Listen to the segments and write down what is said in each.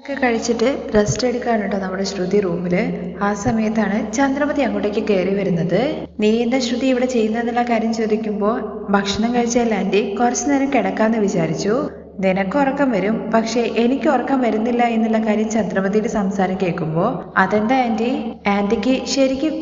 ഒക്കെ കഴിച്ചിട്ട് റെസ്റ്റ് എടുക്കാനുണ്ടോ നമ്മുടെ ശ്രുതി റൂമിൽ ആ സമയത്താണ് ചന്ദ്രമതി അങ്ങോട്ടേക്ക് കയറി വരുന്നത്. നീ എന്താ ശ്രുതി ഇവിടെ ചെയ്യുന്നതെന്നുള്ള കാര്യം ചോദിക്കുമ്പോൾ ഭക്ഷണം കഴിച്ചാൽ ആന്റി? കുറച്ചു നേരം കിടക്കാന്ന് വിചാരിച്ചു. നിനക്ക് ഉറക്കം വരും പക്ഷേ എനിക്ക് ഉറക്കം വരുന്നില്ല എന്നുള്ള കാര്യം ചന്ദ്രമതിയുടെ സംസാരം കേൾക്കുമ്പോൾ അതെന്താ ആന്റി? ആന്റിക്ക് ശരിക്കും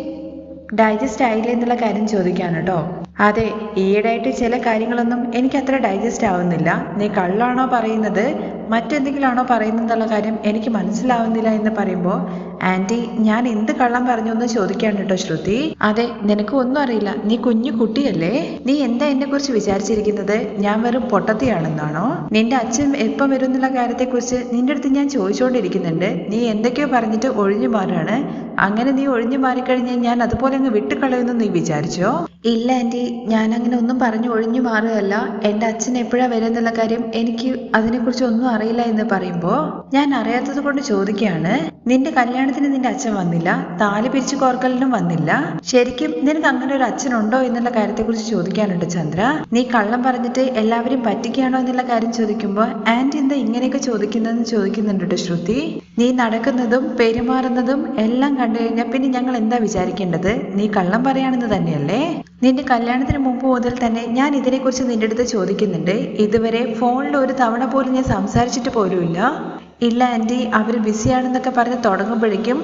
ഡൈജസ്റ്റ് ആയില്ല എന്നുള്ള കാര്യം ചോദിക്കാൻ കേട്ടോ അതെ ഈയിടെയായിട്ട് ചില കാര്യങ്ങളൊന്നും എനിക്ക് അത്ര ഡൈജസ്റ്റ് ആവുന്നില്ല. നീ കള്ളാണോ പറയുന്നത്? മറ്റെന്തെങ്കിലാണോ പറയുന്നത് എന്നുള്ള കാര്യം എനിക്ക് മനസ്സിലാവുന്നില്ല എന്ന് പറയുമ്പോൾ ആന്റി ഞാൻ എന്ത് കള്ളം പറഞ്ഞു എന്ന് ചോദിക്കാണ് കേട്ടോ ശ്രുതി. അതെ നിനക്ക് ഒന്നും അറിയില്ല. നീ കുഞ്ഞു കുട്ടിയല്ലേ? നീ എന്താ എന്നെ കുറിച്ച് വിചാരിച്ചിരിക്കുന്നത്? ഞാൻ വെറും പൊട്ടത്തിയാണെന്നാണോ? നിന്റെ അച്ഛൻ എപ്പം വരും എന്നുള്ള കാര്യത്തെക്കുറിച്ച് നിന്റെ അടുത്ത് ഞാൻ ചോദിച്ചുകൊണ്ടിരിക്കുന്നുണ്ട് നീ എന്തൊക്കെയോ പറഞ്ഞിട്ട് ഒഴിഞ്ഞു മാറാണ്. അങ്ങനെ നീ ഒഴിഞ്ഞു മാറിക്കഴിഞ്ഞാൽ ഞാൻ അതുപോലെ അങ്ങ് വിട്ടുകളയുമെന്ന് നീ വിചാരിച്ചോ? ഇല്ല ആന്റി. ഞാൻ അങ്ങനെ ഒന്നും പറഞ്ഞു ഒഴിഞ്ഞു മാറുകയല്ല. എന്റെ അച്ഛൻ എപ്പോഴാ വരുന്നുള്ള കാര്യം എനിക്ക് അതിനെക്കുറിച്ച് ഒന്നും അറിയില്ല എന്ന് പറയുമ്പോൾ ഞാൻ അറിയാത്തത് കൊണ്ട് ചോദിക്കുകയാണ്. നിന്റെ കല്യാണത്തിന് നിന്റെ അച്ഛൻ വന്നില്ല താലി പിരിച്ചു കോർക്കലിനും വന്നില്ല. ശരിക്കും നിനക്ക് അങ്ങനെ ഒരു അച്ഛനുണ്ടോ എന്നുള്ള കാര്യത്തെക്കുറിച്ച് ചോദിക്കാനുണ്ട് ചന്ദ്ര. നീ കള്ളം പറഞ്ഞിട്ട് എല്ലാവരും പറ്റിക്കുകയാണോ എന്നുള്ള കാര്യം ചോദിക്കുമ്പോൾ ആന്റി എന്താ ഇങ്ങനെയൊക്കെ ചോദിക്കുന്നതെന്ന് ചോദിക്കുന്നുണ്ട് കേട്ടോ ശ്രുതി. നീ നടക്കുന്നതും പെരുമാറുന്നതും എല്ലാം കണ്ടു കഴിഞ്ഞാൽ പിന്നെ ഞങ്ങൾ എന്താ വിചാരിക്കേണ്ടത്? നീ കള്ളം പറയാണെന്ന് തന്നെയല്ലേ? നിന്റെ കല്യാണത്തിന് മുമ്പ് മുതൽ തന്നെ ഞാൻ ഇതിനെക്കുറിച്ച് നിന്റെ അടുത്ത് ചോദിക്കുന്നുണ്ട്. ഇതുവരെ ഫോണിൽ ഒരു തവണ പോലും ഞാൻ സംസാരിച്ചിട്ട് പോലുമില്ല. ഇല്ല ആന്റി അവർ ബിസിയാണെന്നൊക്കെ പറഞ്ഞ് തുടങ്ങുമ്പോഴേക്കും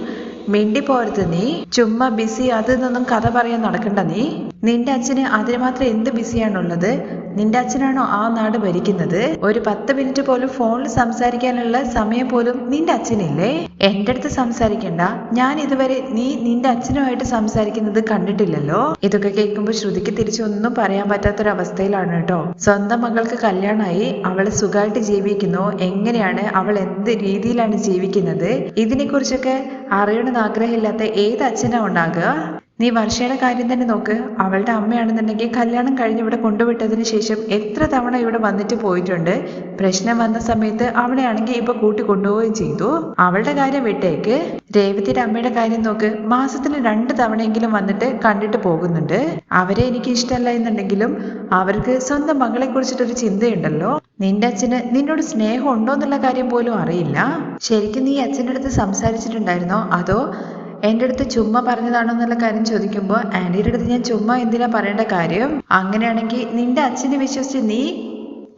മിണ്ടി പോരുത് നീ. ചുമ്മാ ബിസി അതിൽ നിന്നും കഥ പറയാൻ നടക്കണ്ട നീ. നിന്റെ അച്ഛന് അതിന് മാത്രം എന്ത് ബിസിയാണുള്ളത്? നിന്റെ അച്ഛനാണോ ആ നാട് ഭരിക്കുന്നത്? ഒരു പത്ത് മിനിറ്റ് പോലും ഫോണിൽ സംസാരിക്കാനുള്ള സമയം പോലും നിന്റെ അച്ഛനില്ലേ? എന്റെ അടുത്ത് സംസാരിക്കണ്ട. ഞാൻ ഇതുവരെ നീ നിന്റെ അച്ഛനുമായിട്ട് സംസാരിക്കുന്നത് കണ്ടിട്ടില്ലല്ലോ? ഇതൊക്കെ കേൾക്കുമ്പോൾ ശ്രുതിക്ക് തിരിച്ചൊന്നും പറയാൻ പറ്റാത്തൊരവസ്ഥയിലാണ് കേട്ടോ. സ്വന്തം മകൾക്ക് കല്യാണമായി അവൾ സുഖമായിട്ട് ജീവിക്കുന്നു. എങ്ങനെയാണ് അവൾ എന്ത് രീതിയിലാണ് ജീവിക്കുന്നത്? ഇതിനെക്കുറിച്ചൊക്കെ അറിയണമെന്ന് ആഗ്രഹമില്ലാത്ത ഏത് അച്ഛനാ ഉണ്ടാകുക? നീ വർഷയുടെ കാര്യം തന്നെ നോക്ക്. അവളുടെ അമ്മയാണെന്നുണ്ടെങ്കിൽ കല്യാണം കഴിഞ്ഞ് ഇവിടെ കൊണ്ടുവിട്ടതിന് ശേഷം എത്ര തവണ ഇവിടെ വന്നിട്ട് പോയിട്ടുണ്ട്. പ്രശ്നം വന്ന സമയത്ത് അവളെയാണെങ്കിൽ ഇപ്പൊ കൂട്ടി കൊണ്ടുപോവുകയും ചെയ്തു. അവളുടെ കാര്യം വിട്ടേക്ക്. രേവതിയുടെ അമ്മയുടെ കാര്യം നോക്ക്. മാസത്തിൽ രണ്ട് തവണയെങ്കിലും വന്നിട്ട് കണ്ടിട്ട് പോകുന്നുണ്ട്. അവരെ എനിക്ക് ഇഷ്ടമല്ല എന്നുണ്ടെങ്കിലും അവർക്ക് സ്വന്തം മകളെ കുറിച്ചിട്ടൊരു ചിന്തയുണ്ടല്ലോ. നിന്റെ അച്ഛന് നിന്നോട് സ്നേഹം ഉണ്ടോ എന്നുള്ള കാര്യം പോലും അറിയില്ല. ശരിക്കും നീ അച്ഛന്റെ അടുത്ത് സംസാരിച്ചിട്ടുണ്ടായിരുന്നോ? അതോ എന്റെ അടുത്ത് ചുമ്മാ പറഞ്ഞതാണോ എന്നുള്ള കാര്യം ചോദിക്കുമ്പോൾ ആന്റിയുടെ അടുത്ത് ഞാൻ ചുമ്മാ എന്തിനാ പറയേണ്ട കാര്യം? അങ്ങനെയാണെങ്കിൽ നിന്റെ അച്ഛനെ വിശ്വസിച്ച് നീ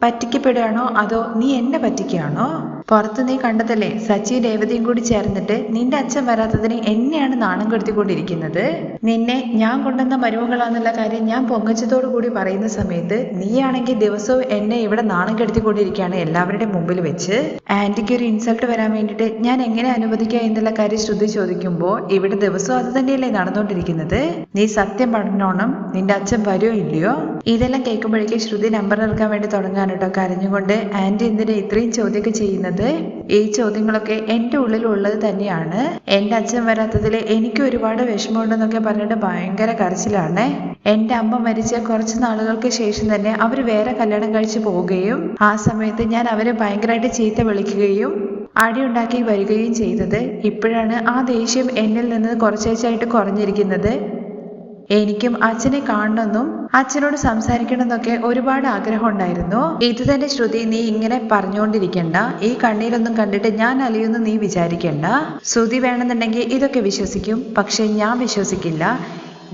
പറ്റിക്കപ്പെടുകയാണോ? അതോ നീ എന്നെ പറ്റിക്കുകയാണോ? പുറത്ത് നീ കണ്ടതല്ലേ? സച്ചി രേവതിയും കൂടി ചേർന്നിട്ട് നിന്റെ അച്ഛൻ വരാത്തതിന് എന്നെയാണ് നാണം കെടുത്തിക്കൊണ്ടിരിക്കുന്നത്? നിന്നെ ഞാൻ കൊണ്ടുവന്ന മരുമകളാന്നുള്ള കാര്യം ഞാൻ പൊങ്ങച്ചതോടു കൂടി പറയുന്ന സമയത്ത് നീയാണെങ്കിൽ ദിവസവും എന്നെ ഇവിടെ നാണം കെടുത്തിക്കൊണ്ടിരിക്കുകയാണ് എല്ലാവരുടെ മുമ്പിൽ വെച്ച്. ആന്റിക്ക് ഒരു ഇൻസൾട്ട് വരാൻ വേണ്ടിയിട്ട് ഞാൻ എങ്ങനെ അനുവദിക്കുക എന്നുള്ള കാര്യം ശ്രുതി ചോദിക്കുമ്പോൾ ഇവിടെ ദിവസവും അത് തന്നെയല്ലേ നടന്നുകൊണ്ടിരിക്കുന്നത്? നീ സത്യം പറഞ്ഞോണം നിന്റെ അച്ഛൻ വരുമോ ഇല്ലയോ? ഇതെല്ലാം കേൾക്കുമ്പോഴേക്കും ശ്രുതി നമ്പർ ഇറക്കാൻ വേണ്ടി തുടങ്ങാൻ കരഞ്ഞുകൊണ്ട് ആന്റി എന്തിനാ ഇത്രയും ചോദ്യമൊക്കെ ചെയ്യുന്നത്? ഈ ചോദ്യങ്ങളൊക്കെ എന്റെ ഉള്ളിലുള്ളത് തന്നെയാണ്. എന്റെ അച്ഛൻ വരാത്തതിൽ എനിക്ക് ഒരുപാട് വിഷമമുണ്ടെന്നൊക്കെ പറഞ്ഞിട്ട് ഭയങ്കര കരച്ചിലാണ്. എന്റെ അമ്മ മരിച്ച കുറച്ച് നാളുകൾക്ക് ശേഷം തന്നെ അവർ വേറെ കല്യാണം കഴിച്ച് പോവുകയും ആ സമയത്ത് ഞാൻ അവരെ ഭയങ്കരമായിട്ട് ചീത്ത വിളിക്കുകയും അടിയുണ്ടാക്കി വരികയും ചെയ്തത്. ഇപ്പോഴാണ് ആ ദേഷ്യം എന്നിൽ നിന്ന് കുറച്ചേച്ചായിട്ട് കുറഞ്ഞിരിക്കുന്നത്. എനിക്കും അച്ഛനെ കാണണമെന്നും അച്ഛനോട് സംസാരിക്കണമെന്നൊക്കെ ഒരുപാട് ആഗ്രഹം ഉണ്ടായിരുന്നു ഇത് തന്നെ ശ്രുതി നീ ഇങ്ങനെ പറഞ്ഞുകൊണ്ടിരിക്കണ്ട. ഈ കണ്ണീരൊന്നും കണ്ടിട്ട് ഞാൻ അലിയൊന്നും നീ വിചാരിക്കണ്ട. ശ്രുതി വേണമെന്നുണ്ടെങ്കിൽ ഇതൊക്കെ വിശ്വസിക്കും. പക്ഷെ ഞാൻ വിശ്വസിക്കില്ല.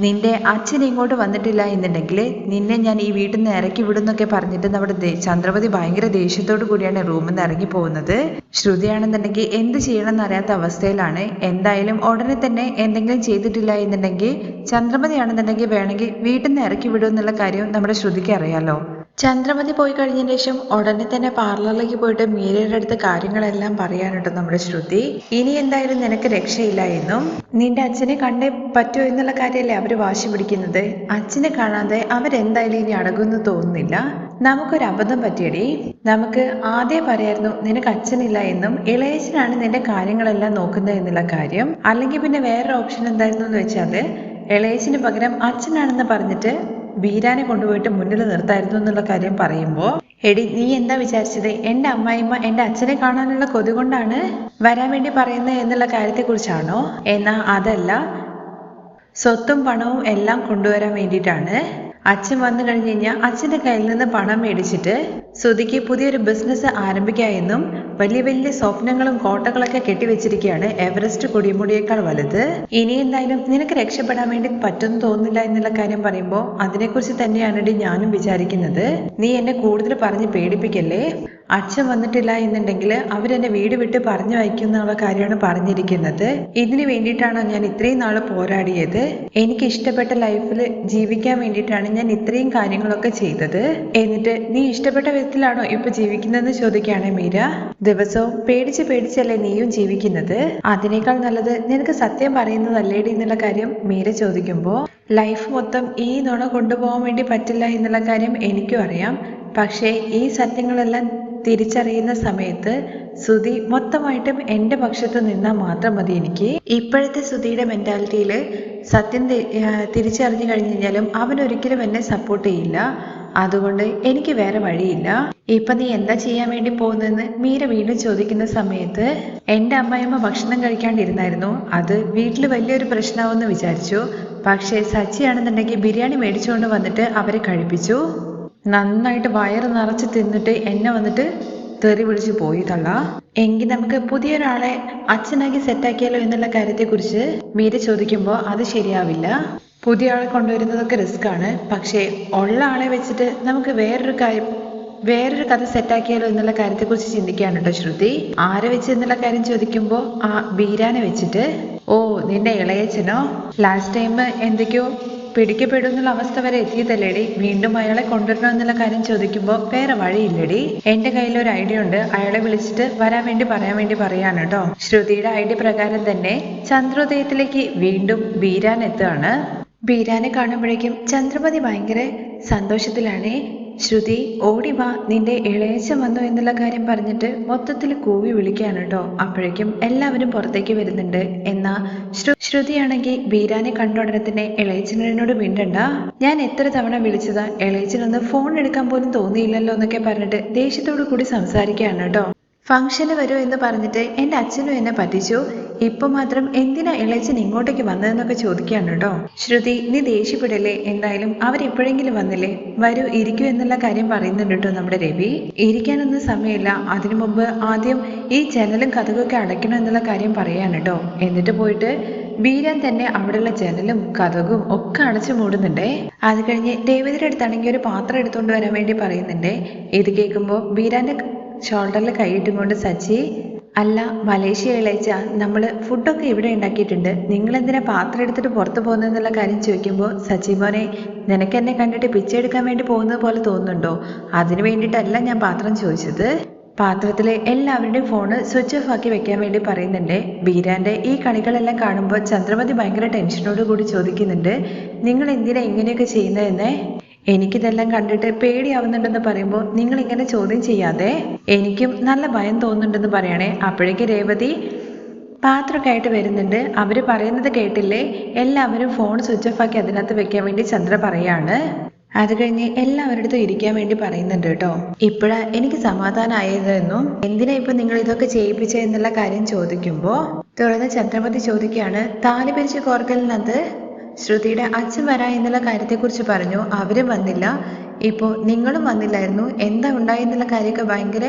നിന്റെ അച്ഛൻ ഇങ്ങോട്ട് വന്നിട്ടില്ല എന്നുണ്ടെങ്കിൽ നിന്നെ ഞാൻ ഈ വീട്ടിൽ നിന്ന് ഇറക്കി വിടുന്നൊക്കെ പറഞ്ഞിട്ട് നമ്മുടെ ചന്ദ്രപതി ഭയങ്കര ദേഷ്യത്തോടു കൂടിയാണ് റൂമിൽ നിന്ന് ഇറങ്ങി പോകുന്നത്. ശ്രുതിയാണെന്നുണ്ടെങ്കിൽ എന്ത് ചെയ്യണമെന്ന് അറിയാത്ത അവസ്ഥയിലാണ്. എന്തായാലും ഉടനെ തന്നെ എന്തെങ്കിലും ചെയ്തിട്ടില്ല എന്നുണ്ടെങ്കിൽ ചന്ദ്രമതിയാണെന്നുണ്ടെങ്കിൽ വേണമെങ്കിൽ വീട്ടിൽ നിന്ന് ഇറക്കി വിടുമെന്നുള്ള കാര്യം നമ്മുടെ ശ്രുതിക്ക് അറിയാലോ. ചന്ദ്രമതി പോയി കഴിഞ്ഞതിന് ശേഷം ഉടനെ തന്നെ പാർലറിലേക്ക് പോയിട്ട് മീരയുടെ അടുത്ത് കാര്യങ്ങളെല്ലാം പറയാനുണ്ട് നമ്മുടെ ശ്രുതി. ഇനി എന്തായാലും നിനക്ക് രക്ഷയില്ല എന്നും. നിന്റെ അച്ഛനെ കണ്ടേ പറ്റുമോ എന്നുള്ള കാര്യമല്ലേ അവർ വാശി പിടിക്കുന്നത്? അച്ഛനെ കാണാതെ അവരെന്തായാലും ഇനി അടങ്ങുമെന്ന് തോന്നുന്നില്ല. നമുക്കൊരു അബദ്ധം പറ്റിയടി. നമുക്ക് ആദ്യം പറയായിരുന്നു നിനക്ക് അച്ഛനില്ല എന്നും ഇളയച്ചനാണ് നിന്റെ കാര്യങ്ങളെല്ലാം നോക്കുന്നത് എന്നുള്ള കാര്യം. അല്ലെങ്കിൽ പിന്നെ വേറൊരു ഓപ്ഷൻ എന്തായിരുന്നു എന്ന് വെച്ചാൽ ഇളയച്ചിന് പകരം അച്ഛനാണെന്ന് പറഞ്ഞിട്ട് ബീരാനെ കൊണ്ടുപോയിട്ട് മുന്നിൽ നിർത്തായിരുന്നു എന്നുള്ള കാര്യം പറയുമ്പോൾ എടി നീ എന്താ വിചാരിച്ചത്? എന്റെ അമ്മായിമ്മ എന്റെ അച്ഛനെ കാണാനുള്ള കൊതി കൊണ്ടാണ് വരാൻ വേണ്ടി പറയുന്നത് എന്നുള്ള കാര്യത്തെക്കുറിച്ചാണോ? എന്നാ അതല്ല സ്വത്തും പണവും എല്ലാം കൊണ്ടുവരാൻ വേണ്ടിയിട്ടാണ് അച്ഛൻ വന്നു കഴിഞ്ഞു കഴിഞ്ഞാൽ അച്ഛന്റെ കയ്യിൽ നിന്ന് പണം മേടിച്ചിട്ട് ശ്രുതിക്ക് പുതിയൊരു ബിസിനസ് ആരംഭിക്കാമെന്നും വലിയ വലിയ സ്വപ്നങ്ങളും കോട്ടകളൊക്കെ കെട്ടിവെച്ചിരിക്കുകയാണ് എവറസ്റ്റ് കൊടിമുടിയേക്കാൾ വലുത്. ഇനി എന്തായാലും നിനക്ക് രക്ഷപ്പെടാൻ വേണ്ടി പറ്റുമെന്ന് തോന്നുന്നില്ല എന്നുള്ള കാര്യം പറയുമ്പോൾ അതിനെക്കുറിച്ച് തന്നെയാണ് ഞാനും വിചാരിക്കുന്നത്. നീ എന്നെ കൂടുതൽ പറഞ്ഞ് പേടിപ്പിക്കല്ലേ? അച്ഛൻ വന്നിട്ടില്ല എന്നുണ്ടെങ്കിൽ അവരെന്നെ വീട് വിട്ട് പറഞ്ഞു വയ്ക്കും എന്നുള്ള കാര്യമാണ് പറഞ്ഞിരിക്കുന്നത്. ഇതിനു വേണ്ടിയിട്ടാണ് ഞാൻ ഇത്രയും നാൾ പോരാടിയത്. എനിക്ക് ഇഷ്ടപ്പെട്ട ലൈഫിൽ ജീവിക്കാൻ വേണ്ടിയിട്ടാണ് ഞാൻ ഇത്രയും കാര്യങ്ങളൊക്കെ ചെയ്തത്. എന്നിട്ട് നീ ഇഷ്ടപ്പെട്ട വിധത്തിലാണോ ഇപ്പൊ ജീവിക്കുന്നതെന്ന് ചോദിക്കുകയാണ് മീര. ദിവസവും പേടിച്ച് പേടിച്ചല്ലേ നീയും ജീവിക്കുന്നത്? അതിനേക്കാൾ നല്ലത് നിനക്ക് സത്യം പറയുന്നതല്ലേടി എന്നുള്ള കാര്യം മീര ചോദിക്കുമ്പോൾ ലൈഫ് മൊത്തം ഈ നുണ കൊണ്ടുപോകാൻ വേണ്ടി പറ്റില്ല എന്നുള്ള കാര്യം എനിക്കും അറിയാം. പക്ഷേ ഈ സത്യങ്ങളെല്ലാം തിരിച്ചറിയുന്ന സമയത്ത് സുധി മൊത്തമായിട്ടും എന്റെ പക്ഷത്ത് നിന്നാൽ മാത്രം മതി എനിക്ക്. ഇപ്പോഴത്തെ സുധിയുടെ മെന്റാലിറ്റിയിൽ സത്യം തിരിച്ചറിഞ്ഞു കഴിഞ്ഞു കഴിഞ്ഞാലും അവൻ ഒരിക്കലും എന്നെ സപ്പോർട്ട് ചെയ്യില്ല. അതുകൊണ്ട് എനിക്ക് വേറെ വഴിയില്ല. ഇപ്പൊ നീ എന്താ ചെയ്യാൻ വേണ്ടി പോകുന്നതെന്ന് മീര വീണ്ടും ചോദിക്കുന്ന സമയത്ത് എന്റെ അമ്മായിമ്മ ഭക്ഷണം കഴിക്കാണ്ടിരുന്നായിരുന്നു. അത് വീട്ടിൽ വലിയൊരു പ്രശ്നമാവെന്ന് വിചാരിച്ചു. പക്ഷേ സച്ചിയാണെന്നുണ്ടെങ്കിൽ ബിരിയാണി മേടിച്ചുകൊണ്ട് വന്നിട്ട് അവരെ കഴിപ്പിച്ചു. നന്നായിട്ട് വയറ് നിറച്ച് തിന്നിട്ട് എന്നെ വന്നിട്ട് തെറി വിളിച്ച് പോയി തള്ള. എങ്കിൽ നമുക്ക് പുതിയൊരാളെ അച്ഛനാക്കി സെറ്റാക്കിയാലോ എന്നുള്ള കാര്യത്തെക്കുറിച്ച് മീര ചോദിക്കുമ്പോൾ അത് ശരിയാവില്ല. പുതിയ ആളെ കൊണ്ടുവരുന്നതൊക്കെ റിസ്ക് ആണ്. പക്ഷേ ഉള്ള ആളെ വെച്ചിട്ട് നമുക്ക് വേറൊരു കാര്യം വേറൊരു കഥ സെറ്റാക്കിയാലോ എന്നുള്ള കാര്യത്തെക്കുറിച്ച് ചിന്തിക്കുകയാണ് കേട്ടോ ശ്രുതി. ആരെ വെച്ച് എന്നുള്ള കാര്യം ചോദിക്കുമ്പോൾ ആ ബീരാനെ വെച്ചിട്ട് ഓ നിന്റെ ഇളയച്ചനോ ലാസ്റ്റ് ടൈം എന്തൊക്കെയോ പിടിക്കപ്പെടും എന്നുള്ള അവസ്ഥ വരെ എത്തിയതല്ലേടി? വീണ്ടും അയാളെ കൊണ്ടുവരണം എന്നുള്ള കാര്യം ചോദിക്കുമ്പോൾ വേറെ വഴിയില്ലടി. എന്റെ കയ്യിൽ ഒരു ഐഡിയ ഉണ്ട്. അയാളെ വിളിച്ചിട്ട് വരാൻ വേണ്ടി പറയാൻ വേണ്ടി പറയാണ് കേട്ടോ. ശ്രുതിയുടെ ഐഡിയ പ്രകാരം തന്നെ ചന്ദ്രോദയത്തിലേക്ക് വീണ്ടും ബീരാൻ എത്തുകയാണ്. ബീരാനെ കാണുമ്പോഴേക്കും ചന്ദ്രമതി ഭയങ്കര സന്തോഷത്തിലാണ്. ശ്രുതി ഓടി വാ നിന്റെ ഇളയച്ചൻ വന്നു എന്നുള്ള കാര്യം പറഞ്ഞിട്ട് മൊത്തത്തിൽ കൂവി വിളിക്കുകയാണ് കേട്ടോ. അപ്പോഴേക്കും എല്ലാവരും പുറത്തേക്ക് വരുന്നുണ്ട്. എന്നാ ശ്രു ശ്രുതിയാണെങ്കിൽ ബീരാനെ കണ്ട ഉടനെ തന്നെ ഇളയച്ചനോട് മിണ്ടണ്ട. ഞാൻ എത്ര തവണ വിളിച്ചതാ ഇളയച്ചനൊന്ന് ഫോൺ എടുക്കാൻ പോലും തോന്നിയില്ലല്ലോ എന്നൊക്കെ പറഞ്ഞിട്ട് ദേഷ്യത്തോടു കൂടി സംസാരിക്കുകയാണ് കേട്ടോ. ഫംഗ്ഷന് വരൂ എന്ന് പറഞ്ഞിട്ട് എന്റെ അച്ഛനും എന്നെ പറ്റിച്ചു. ഇപ്പൊ മാത്രം എന്തിനാ ഇളച്ചൻ ഇങ്ങോട്ടേക്ക് വന്നതെന്നൊക്കെ ചോദിക്കുകയാണ് കേട്ടോ. ശ്രുതി നീ ദേഷ്യപ്പെടല്ലേ? എന്തായാലും അവരെപ്പോഴെങ്കിലും വന്നില്ലേ? വരൂ ഇരിക്കൂ എന്നുള്ള കാര്യം പറയുന്നുണ്ട് കേട്ടോ നമ്മുടെ രവി. ഇരിക്കാനൊന്നും സമയമില്ല. അതിനു മുമ്പ് ആദ്യം ഈ ജനലും കഥകൊക്കെ അടയ്ക്കണം എന്നുള്ള കാര്യം പറയാണ് കേട്ടോ. എന്നിട്ട് പോയിട്ട് വീരൻ തന്നെ അവിടെയുള്ള ജനലും കഥകും ഒക്കെ അടച്ചു മൂടുന്നുണ്ടേ. അത് കഴിഞ്ഞ് രേവതിയുടെ അടുത്താണെങ്കിൽ ഒരു പാത്രം എടുത്തുകൊണ്ട് വരാൻ വേണ്ടി പറയുന്നുണ്ടേ. ഇത് കേൾക്കുമ്പോൾ ബീരാന്റെ ഷോൾഡറിൽ കൈയിട്ടും കൊണ്ട് സച്ചി അല്ല മലേഷ്യ ഇളയിച്ച നമ്മൾ ഫുഡൊക്കെ ഇവിടെ ഉണ്ടാക്കിയിട്ടുണ്ട്. നിങ്ങളെന്തിനാ പാത്രം എടുത്തിട്ട് പുറത്ത് പോകുന്നതെന്നുള്ള കാര്യം ചോദിക്കുമ്പോൾ സച്ചി മോനെ നിനക്ക് എന്നെ കണ്ടിട്ട് പിച്ചെടുക്കാൻ വേണ്ടി പോകുന്നത് പോലെ തോന്നുന്നുണ്ടോ? അതിന് വേണ്ടിയിട്ടല്ല ഞാൻ പാത്രം ചോദിച്ചത്. പാത്രത്തിലെ എല്ലാവരുടെയും ഫോണ് സ്വിച്ച് ഓഫ് ആക്കി വെക്കാൻ വേണ്ടി പറയുന്നുണ്ട്. ബീരാന്റെ ഈ കളികളെല്ലാം കാണുമ്പോൾ ചന്ദ്രമതി ഭയങ്കര ടെൻഷനോട് കൂടി ചോദിക്കുന്നുണ്ട് നിങ്ങൾ എന്തിനാ ഇങ്ങനെയൊക്കെ ചെയ്യുന്നതെന്ന്? എനിക്കിതെല്ലാം കണ്ടിട്ട് പേടിയാവുന്നുണ്ടെന്ന് പറയുമ്പോൾ നിങ്ങൾ ഇങ്ങനെ ചോദ്യം ചെയ്യാതെ എനിക്കും നല്ല ഭയം തോന്നുന്നുണ്ടെന്ന് പറയണേ. അപ്പോഴേക്ക് രേവതി പാത്രമൊക്കെ ആയിട്ട് വരുന്നുണ്ട്. അവർ പറയുന്നത് കേട്ടില്ലേ? എല്ലാവരും ഫോൺ സ്വിച്ച് ഓഫ് ആക്കി അതിനകത്ത് വെക്കാൻ വേണ്ടി ചന്ദ്ര പറയാണ്. അത് കഴിഞ്ഞ് എല്ലാവരുടെ ഇരിക്കാൻ വേണ്ടി പറയുന്നുണ്ട് കേട്ടോ. ഇപ്പോഴാ എനിക്ക് സമാധാനമായതെന്നും എന്തിനാ ഇപ്പൊ നിങ്ങൾ ഇതൊക്കെ ചെയ്യിപ്പിച്ചെന്നുള്ള കാര്യം ചോദിക്കുമ്പോൾ തുടർന്ന് ചന്ദ്രമതി ചോദിക്കുകയാണ് താലി പിരിച്ച് കോർക്കലിനകത്ത് ശ്രുതിയുടെ അച്ഛൻ വരാ എന്നുള്ള കാര്യത്തെക്കുറിച്ച് പറഞ്ഞു. അവരും വന്നില്ല. ഇപ്പോൾ നിങ്ങളും വന്നില്ലായിരുന്നു. എന്താ ഉണ്ടായെന്നുള്ള കാര്യമൊക്കെ ഭയങ്കര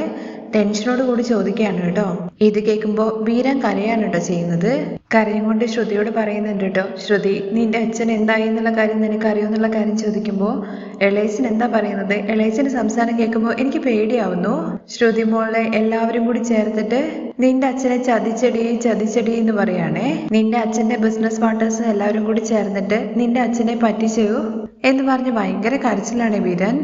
ടെൻഷനോട് കൂടി ചോദിക്കുകയാണ് കേട്ടോ. ഇത് കേൾക്കുമ്പോൾ വീരൻ കരയാണ് കേട്ടോ ചെയ്യുന്നത്. കരയും കൊണ്ട് ശ്രുതിയോട് പറയുന്നുണ്ട് കേട്ടോ. ശ്രുതി നിന്റെ അച്ഛൻ എന്തായി എന്നുള്ള കാര്യം നിനക്ക് അറിയോ എന്നുള്ള കാര്യം ചോദിക്കുമ്പോൾ എളേച്ചൻ എന്താ പറയുന്നത്? എളേച്ചന്റെ സംസാരം കേൾക്കുമ്പോൾ എനിക്ക് പേടിയാവുന്നു. ശ്രുതി മോളെ എല്ലാവരും കൂടി ചേർത്തിട്ട് നിന്റെ അച്ഛനെ ചതിച്ചടി ചതിച്ചടി എന്ന് പറയാണേ. നിന്റെ അച്ഛന്റെ ബിസിനസ് പാർട്ട്നേഴ്സ് എല്ലാവരും കൂടി ചേർന്നിട്ട് നിന്റെ അച്ഛനെ പറ്റിച്ചു എന്ന് പറഞ്ഞ് ഭയങ്കര കരച്ചിലാണ് വീരൻ.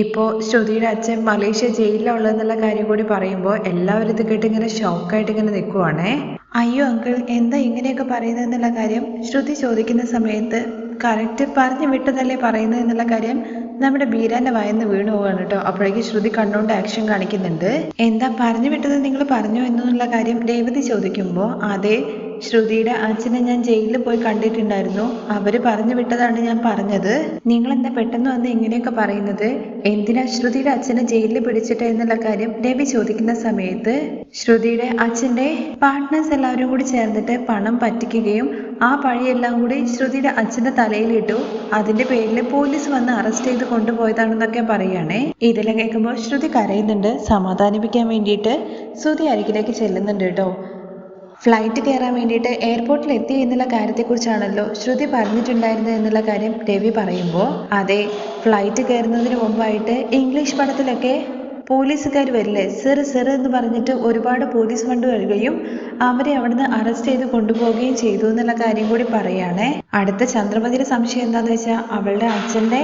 ഇപ്പോ ശ്രുതിയുടെ അച്ഛൻ മലേഷ്യ ജയിലിലുള്ളതെന്നുള്ള കാര്യം കൂടി പറയുമ്പോൾ എല്ലാവരും ഇത് കേട്ട് ഇങ്ങനെ ഷോക്കായിട്ട് ഇങ്ങനെ നിൽക്കുവാണേ അയ്യോ അങ്കിൾ എന്താ ഇങ്ങനെയൊക്കെ പറയുന്നത് എന്നുള്ള കാര്യം ശ്രുതി ചോദിക്കുന്ന സമയത്ത് കറക്റ്റ് പറഞ്ഞു വിട്ടതല്ലേ പറയുന്നത് എന്നുള്ള കാര്യം നമ്മുടെ ബീരാന്റെ വായന്ന് വീണു പോവാണ് കേട്ടോ. അപ്പോഴേക്ക് ശ്രുതി കണ്ണുകൊണ്ട് ആക്ഷൻ കാണിക്കുന്നുണ്ട്. എന്താ പറഞ്ഞു വിട്ടത് നിങ്ങൾ പറഞ്ഞു എന്നുള്ള കാര്യം രേവതി ചോദിക്കുമ്പോൾ അതെ ശ്രുതിയുടെ അച്ഛനെ ഞാൻ ജയിലിൽ പോയി കണ്ടിട്ടുണ്ടായിരുന്നു. അവർ പറഞ്ഞു വിട്ടതാണ് ഞാൻ പറഞ്ഞത്. നിങ്ങൾ എന്താ പെട്ടെന്ന് വന്ന് ഇങ്ങനെയൊക്കെ പറയുന്നത്? എന്തിനാ ശ്രുതിയുടെ അച്ഛനെ ജയിലിൽ പിടിച്ചിട്ട് എന്നുള്ള കാര്യം രവി ചോദിക്കുന്ന സമയത്ത് ശ്രുതിയുടെ അച്ഛന്റെ പാർട്ട്നേഴ്സ് എല്ലാവരും കൂടി ചേർന്നിട്ട് പണം പറ്റിക്കുകയും ആ പഴിയെല്ലാം കൂടി ശ്രുതിയുടെ അച്ഛന്റെ തലയിലിട്ടു അതിന്റെ പേരിൽ പോലീസ് വന്ന് അറസ്റ്റ് ചെയ്ത് കൊണ്ടുപോയതാണെന്നൊക്കെ പറയുകയാണേ. ഇതെല്ലാം കേൾക്കുമ്പോൾ ശ്രുതി കരയുന്നുണ്ട്. സമാധാനിപ്പിക്കാൻ വേണ്ടിയിട്ട് ശ്രുതി അരികിലേക്ക് ചെല്ലുന്നുണ്ട് കേട്ടോ. ഫ്ലൈറ്റ് കയറാൻ വേണ്ടിയിട്ട് എയർപോർട്ടിൽ എത്തി എന്നുള്ള കാര്യത്തെക്കുറിച്ചാണല്ലോ ശ്രുതി പറഞ്ഞിട്ടുണ്ടായിരുന്നത് എന്നുള്ള കാര്യം രവി പറയുമ്പോൾ. അതെ ഫ്ലൈറ്റ് കയറുന്നതിന് മുമ്പായിട്ട് ഇംഗ്ലീഷ് പടത്തിലൊക്കെ പോലീസുകാർ വരില്ലേ? സെർ സെർ എന്ന് പറഞ്ഞിട്ട് ഒരുപാട് പോലീസ് ഫണ്ട് വരികയും അവരെ അവിടുന്ന് അറസ്റ്റ് ചെയ്ത് കൊണ്ടുപോവുകയും ചെയ്തു എന്നുള്ള കാര്യം കൂടി പറയുകയാണേ. അടുത്ത ചന്ദ്രമതിയുടെ സംശയം എന്താണെന്ന് വെച്ചാൽ അവളുടെ അച്ഛന്റെ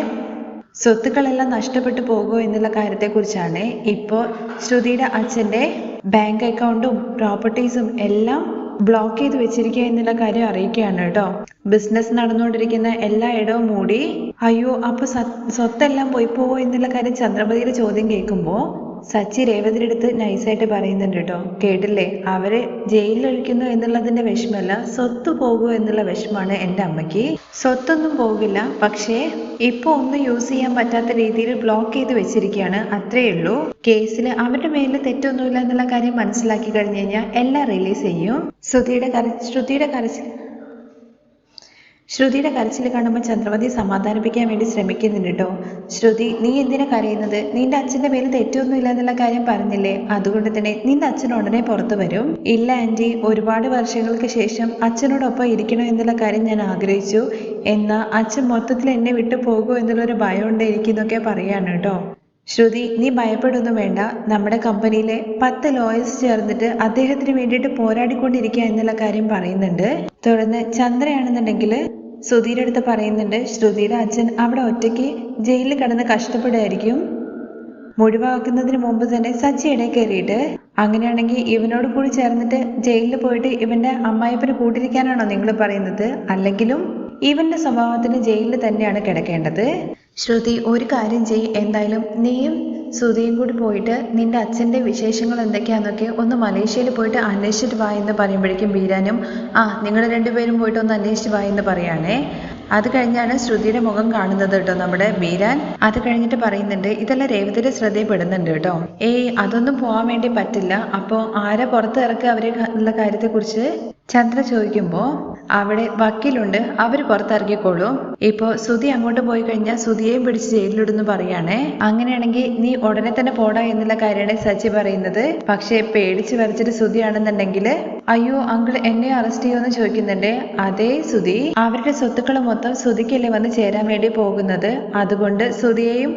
സ്വത്തുക്കളെല്ലാം നഷ്ടപ്പെട്ടു പോകുമോ എന്നുള്ള കാര്യത്തെക്കുറിച്ചാണ്. ഇപ്പോൾ ശ്രുതിയുടെ അച്ഛന്റെ ബാങ്ക് അക്കൗണ്ടും പ്രോപ്പർട്ടീസും എല്ലാം ബ്ലോക്ക് ചെയ്ത് വെച്ചിരിക്കുക എന്നുള്ള കാര്യം അറിയിക്കുകയാണ് കേട്ടോ. ബിസിനസ് നടന്നുകൊണ്ടിരിക്കുന്ന എല്ലാ ഇടവും മൂടി. അയ്യോ അപ്പൊ സ്വത്തെല്ലാം പോയി പോവോ എന്നുള്ള കാര്യം ചന്ദ്രമതിയുടെ ചോദ്യം കേൾക്കുമ്പോൾ സച്ചി രേവതിയുടെ അടുത്ത് നൈസായിട്ട് പറയുന്നുണ്ട് കേട്ടോ. കേട്ടില്ലേ? അവരെ ജയിലിലൊഴിക്കുന്നു എന്നുള്ളതിന്റെ വിഷമല്ല സ്വത്ത് പോകുമോ എന്നുള്ള വിഷമാണ് എന്റെ അമ്മയ്ക്ക്. സ്വത്തൊന്നും പോകില്ല പക്ഷേ ഇപ്പൊ ഒന്നും യൂസ് ചെയ്യാൻ പറ്റാത്ത രീതിയിൽ ബ്ലോക്ക് ചെയ്ത് വെച്ചിരിക്കുകയാണ്. അത്രേ ഉള്ളൂ. കേസിൽ അവരുടെ മേലിൽ തെറ്റൊന്നുമില്ല എന്നുള്ള കാര്യം മനസ്സിലാക്കി കഴിഞ്ഞു കഴിഞ്ഞാൽ എല്ലാം റിലീസ് ചെയ്യും. ശ്രുതിയുടെ കര ശ്രുതിയുടെ കരച്ചിൽ ശ്രുതിയുടെ കരച്ചിൽ കാണുമ്പോൾ ചന്ദ്രമതി സമാധാനിപ്പിക്കാൻ വേണ്ടി ശ്രമിക്കുന്നുണ്ട് ശ്രുതി നീ എന്തിനാ കരയുന്നത്? നിന്റെ അച്ഛന്റെ പേര് തെറ്റൊന്നുമില്ല എന്നുള്ള കാര്യം പറഞ്ഞില്ലേ? അതുകൊണ്ട് തന്നെ നിന്റെ അച്ഛൻ ഉടനെ പുറത്തു വരും. ഇല്ല ആന്റി. ഒരുപാട് വർഷങ്ങൾക്ക് ശേഷം അച്ഛനോടൊപ്പം ഇരിക്കണം എന്നുള്ള കാര്യം ഞാൻ ആഗ്രഹിച്ചു. എന്നാൽ അച്ഛൻ മൊത്തത്തിൽ എന്നെ വിട്ടു പോകുമോ എന്നുള്ളൊരു ഉണ്ട് എനിക്കെന്നൊക്കെ പറയാണ് കേട്ടോ ശ്രുതി നീ ഭയപ്പെടൊന്നും വേണ്ട. നമ്മുടെ കമ്പനിയിലെ പത്ത് ലോയേഴ്സ് ചേർന്നിട്ട് അദ്ദേഹത്തിന് വേണ്ടിയിട്ട് പോരാടിക്കൊണ്ടിരിക്കുക എന്നുള്ള കാര്യം പറയുന്നുണ്ട്. തുടർന്ന് ചന്ദ്രയാണെന്നുണ്ടെങ്കിൽ ശ്രുതിയുടെ അടുത്ത് പറയുന്നുണ്ട് ശ്രുതിയുടെ അച്ഛൻ അവിടെ ഒറ്റയ്ക്ക് ജയിലിൽ കിടന്ന് കഷ്ടപ്പെടുമായിരിക്കും മുഴുവാക്കുന്നതിന് മുമ്പ് തന്നെ സച്ചിയുടെ കയറിയിട്ട് അങ്ങനെയാണെങ്കിൽ ഇവനോട് കൂടി ചേർന്നിട്ട് ജയിലിൽ പോയിട്ട് ഇവന്റെ അമ്മായിപ്പനെ കൂട്ടിരിക്കാനാണോ നിങ്ങൾ പറയുന്നത്? അല്ലെങ്കിലും ഇവന്റെ സ്വഭാവത്തിന് ജയിലിൽ തന്നെയാണ് കിടക്കേണ്ടത്. ശ്രുതി ഒരു കാര്യം ചെയ് എന്തായാലും നീയും ശ്രുതിയും കൂടി പോയിട്ട് നിന്റെ അച്ഛന്റെ വിശേഷങ്ങൾ എന്തൊക്കെയാണെന്നൊക്കെ ഒന്ന് മലേഷ്യയിൽ പോയിട്ട് അന്വേഷിച്ചിട്ട് വാ എന്ന് പറയുമ്പോഴേക്കും ബീരാനും ആ നിങ്ങൾ രണ്ടുപേരും പോയിട്ട് ഒന്ന് അന്വേഷിച്ച് വാ എന്ന് പറയാനേ അത് കഴിഞ്ഞാണ് ശ്രുതിയുടെ മുഖം കാണുന്നത് കേട്ടോ നമ്മുടെ ബീരാൻ. അത് കഴിഞ്ഞിട്ട് പറയുന്നുണ്ട് ഇതെല്ലാം രേവതിയുടെ ശ്രദ്ധയിൽപ്പെടുന്നുണ്ട് കേട്ടോ. ഏയ് അതൊന്നും പോകാൻ വേണ്ടി പറ്റില്ല. അപ്പോൾ ആരെ പുറത്ത് ഇറക്കുക അവരെ ഉള്ള കാര്യത്തെക്കുറിച്ച്? ചന്ദ്ര ചോദിക്കുമ്പോൾ അവിടെ വക്കീലുണ്ട് അവർ പുറത്തിറക്കിക്കോളും ഇപ്പോൾ സുധി അങ്ങോട്ട് പോയി കഴിഞ്ഞാൽ സുധിയെയും പിടിച്ച് ജയിലിലിടുന്നു പറയാണേ. അങ്ങനെയാണെങ്കിൽ നീ ഉടനെ തന്നെ പോടാ എന്നുള്ള കാര്യമാണ് സച്ചി പറയുന്നത്. പക്ഷേ പേടിച്ച് വരച്ചിട്ട് സുധിയാണെന്നുണ്ടെങ്കിൽ അയ്യോ അങ്കിൾ എന്നെ അറസ്റ്റ് ചെയ്യുമെന്ന് ചോദിക്കുന്നുണ്ട്. അതേ സുധി അവരുടെ സ്വത്തുക്കൾ മൊത്തം സുധിക്കല്ലേ വന്ന് ചേരാൻ വേണ്ടി പോകുന്നത്? അതുകൊണ്ട് സുധിയെയും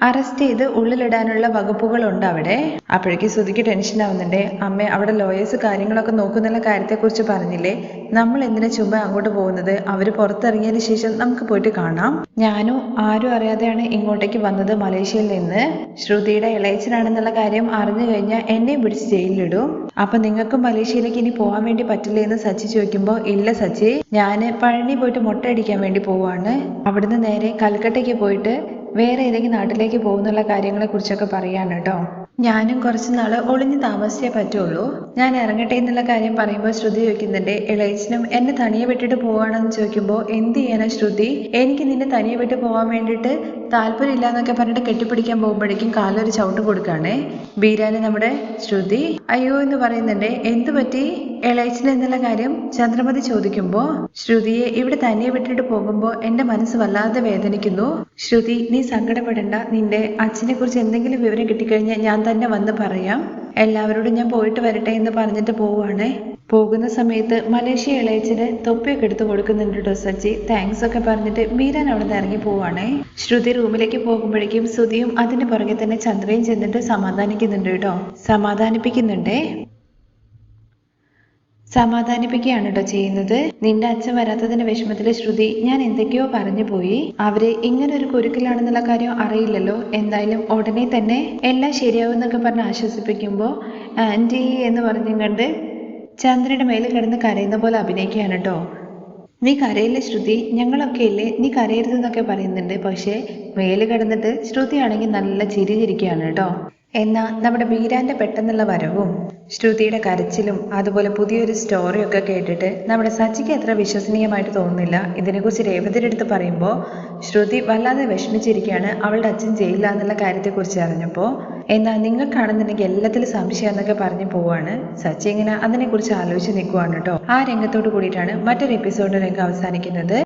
അറസ്റ്റ് ചെയ്ത് ഉള്ളിലിടാനുള്ള വകുപ്പുകളുണ്ട് അവിടെ. അപ്പോഴേക്ക് ശ്രുതിക്ക് ടെൻഷൻ ആവുന്നുണ്ട്. അമ്മ അവിടെ ലോയേഴ്സ് കാര്യങ്ങളൊക്കെ നോക്കുന്നുള്ള കാര്യത്തെക്കുറിച്ച് പറഞ്ഞില്ലേ? നമ്മൾ എന്തിനാ ചുമ്മാ അങ്ങോട്ട് പോകുന്നത്? അവർ പുറത്തിറങ്ങിയതിന് ശേഷം നമുക്ക് പോയിട്ട് കാണാം. ഞാനും ആരും അറിയാതെയാണ് ഇങ്ങോട്ടേക്ക് വന്നത് മലേഷ്യയിൽ നിന്ന്. ശ്രുതിയുടെ ഇളയച്ചനാണെന്നുള്ള കാര്യം അറിഞ്ഞു കഴിഞ്ഞാൽ എന്നെയും പിടിച്ച് ജയിലിലിടും. അപ്പൊ നിങ്ങൾക്ക് മലേഷ്യയിലേക്ക് ഇനി പോകാൻ വേണ്ടി പറ്റില്ലേ എന്ന് സച്ചി ചോദിക്കുമ്പോൾ ഇല്ല സച്ചി ഞാൻ പഴനി പോയിട്ട് മുട്ടയടിക്കാൻ വേണ്ടി പോവാണ്. അവിടുന്ന് നേരെ കൽക്കട്ടയ്ക്ക് പോയിട്ട് വേറെ ഏതെങ്കിലും നാട്ടിലേക്ക് പോകുന്നുള്ള കാര്യങ്ങളെ കുറിച്ചൊക്കെ പറയാണ് കേട്ടോ. ഞാനും കുറച്ച് നാൾ ഒളിഞ്ഞു താമസിച്ചേ പറ്റുള്ളൂ. ഞാൻ ഇറങ്ങട്ടെ എന്നുള്ള കാര്യം പറയുമ്പോൾ ശ്രുതി ചോദിക്കുന്നുണ്ട് ഇളയച്ചനും എന്നെ തനിയെ വിട്ടിട്ട് പോവാണെന്ന് ചോദിക്കുമ്പോൾ എന്ത് ചെയ്യാനാ ശ്രുതി? എനിക്ക് നിന്നെ തനിയെ വിട്ട് പോകാൻ വേണ്ടിയിട്ട് താല്പര്യമില്ല എന്നൊക്കെ പറഞ്ഞിട്ട് കെട്ടിപ്പിടിക്കാൻ പോകുമ്പോഴേക്കും കാലൊരു ചവിട്ട് കൊടുക്കുകയാണേ. ബീരാന് നമ്മുടെ ശ്രുതി. അയ്യോ എന്ന് പറയുന്നുണ്ട് എന്തു പറ്റി? എളയച്ചിൽ എന്നുള്ള കാര്യം ചന്ദ്രമതി ചോദിക്കുമ്പോൾ ശ്രുതിയെ ഇവിടെ തന്നെ വിട്ടിട്ട് പോകുമ്പോ എന്റെ മനസ്സ് വല്ലാതെ വേദനിക്കുന്നു. ശ്രുതി നീ സങ്കടപ്പെടണ്ട. നിന്റെ അച്ഛനെ കുറിച്ച് എന്തെങ്കിലും വിവരം കിട്ടിക്കഴിഞ്ഞാൽ ഞാൻ തന്നെ വന്ന് പറയാം. എല്ലാവരോടും ഞാൻ പോയിട്ട് വരട്ടെ എന്ന് പറഞ്ഞിട്ട് പോവാണേ പോകുന്ന സമയത്ത് മലേഷ്യ ഇളയച്ചന് തൊപ്പിയൊക്കെ എടുത്ത് കൊടുക്കുന്നുണ്ട് കേട്ടോ സച്ചി. താങ്ക്സ് ഒക്കെ പറഞ്ഞിട്ട് മീരാൻ അവിടെ നിന്ന് ഇറങ്ങി പോവാണേ. ശ്രുതി റൂമിലേക്ക് പോകുമ്പോഴേക്കും ശ്രുതിയും അതിന്റെ പുറകെ തന്നെ ചന്ദ്രയും ചെന്നിട്ട് സമാധാനിക്കുന്നുണ്ട് കേട്ടോ. സമാധാനിപ്പിക്കുന്നുണ്ടേ. സമാധാനിപ്പിക്കുകയാണ് കേട്ടോ ചെയ്യുന്നത്. നിന്റെ അച്ഛൻ വരാത്തതിന്റെ വിഷമത്തിലെ ശ്രുതി ഞാൻ എന്തൊക്കെയോ പറഞ്ഞു പോയി. അവർ ഇങ്ങനെ ഒരു കുരുക്കിലാണെന്നുള്ള കാര്യം അറിയില്ലല്ലോ. എന്തായാലും ഉടനെ തന്നെ എല്ലാം ശരിയാവും എന്നൊക്കെ പറഞ്ഞ് ആശ്വസിപ്പിക്കുമ്പോൾ ആന്റി എന്ന് പറഞ്ഞും കണ്ട് ചന്ദ്രയുടെ മേലിൽ കിടന്ന് കരയുന്ന പോലെ അഭിനയിക്കുകയാണ് കേട്ടോ നീ കരയില്ലേ ശ്രുതി ഞങ്ങളൊക്കെ ഇല്ലേ? നീ കരയരുതെന്നൊക്കെ പറയുന്നുണ്ട്. പക്ഷേ മേൽ കിടന്നിട്ട് ശ്രുതിയാണെങ്കിൽ നല്ല ചിരി ചിരിക്കുകയാണ് കേട്ടോ എന്നാൽ നമ്മുടെ ബീരാന്റെ പെട്ടെന്നുള്ള വരവും ശ്രുതിയുടെ കരച്ചിലും അതുപോലെ പുതിയൊരു സ്റ്റോറിയൊക്കെ കേട്ടിട്ട് നമ്മുടെ സച്ചിക്ക് അത്ര വിശ്വസനീയമായിട്ട് തോന്നുന്നില്ല. ഇതിനെക്കുറിച്ച് രേവതിയുടെ അടുത്ത് പറയുമ്പോൾ ശ്രുതി വല്ലാതെ വിഷമിച്ചിരിക്കുകയാണ്. അവളുടെ അച്ഛൻ ജയിലില്ല എന്നുള്ള കാര്യത്തെക്കുറിച്ച് അറിഞ്ഞപ്പോൾ എന്നാൽ നിങ്ങൾക്കാണെന്നുണ്ടെങ്കിൽ എല്ലാത്തിലും സംശയം എന്നൊക്കെ പറഞ്ഞു പോവാണ്. സച്ചി ഇങ്ങനെ അതിനെക്കുറിച്ച് ആലോചിച്ച് നിൽക്കുവാണ് കേട്ടോ. ആ രംഗത്തോട് കൂടിയിട്ടാണ് മറ്റൊരു എപ്പിസോഡ് രംഗം അവസാനിക്കുന്നത്.